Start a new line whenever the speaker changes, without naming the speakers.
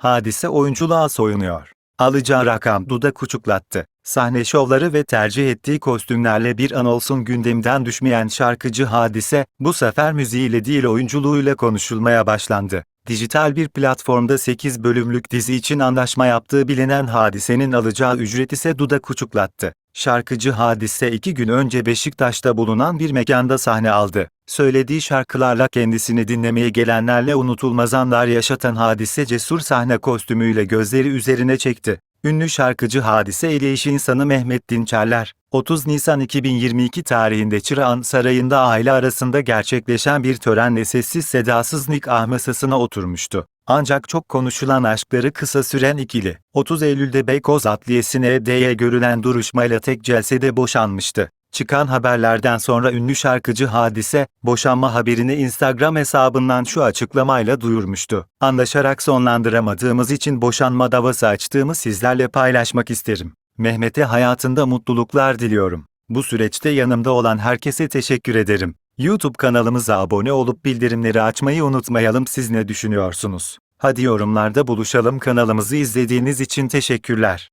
Hadise oyunculuğa soyunuyor. Alacağı rakam dudak uçuklattı. Sahne şovları ve tercih ettiği kostümlerle bir an olsun gündemden düşmeyen şarkıcı Hadise, bu sefer müziğiyle değil oyunculuğuyla konuşulmaya başlandı. Dijital bir platformda 8 bölümlük dizi için anlaşma yaptığı bilinen Hadise'nin alacağı ücret ise dudak uçuklattı. Şarkıcı Hadise iki gün önce Beşiktaş'ta bulunan bir mekanda sahne aldı. Söylediği şarkılarla kendisini dinlemeye gelenlerle unutulmaz anlar yaşatan Hadise cesur sahne kostümüyle gözleri üzerine çekti. Ünlü şarkıcı Hadise ile eşi insanı Mehmet Dinçerler, 30 Nisan 2022 tarihinde Çırağan Sarayı'nda aile arasında gerçekleşen bir törenle sessiz sedasız nikah masasına oturmuştu. Ancak çok konuşulan aşkları kısa süren ikili, 30 Eylül'de Beykoz Adliyesi'ne D'ye görülen duruşmayla tek celsede boşanmıştı. Çıkan haberlerden sonra ünlü şarkıcı Hadise, boşanma haberini Instagram hesabından şu açıklamayla duyurmuştu. Anlaşarak sonlandıramadığımız için boşanma davası açtığımı sizlerle paylaşmak isterim. Mehmet'e hayatında mutluluklar diliyorum. Bu süreçte yanımda olan herkese teşekkür ederim. YouTube kanalımıza abone olup bildirimleri açmayı unutmayalım siz ne düşünüyorsunuz? Hadi yorumlarda buluşalım kanalımızı izlediğiniz için teşekkürler.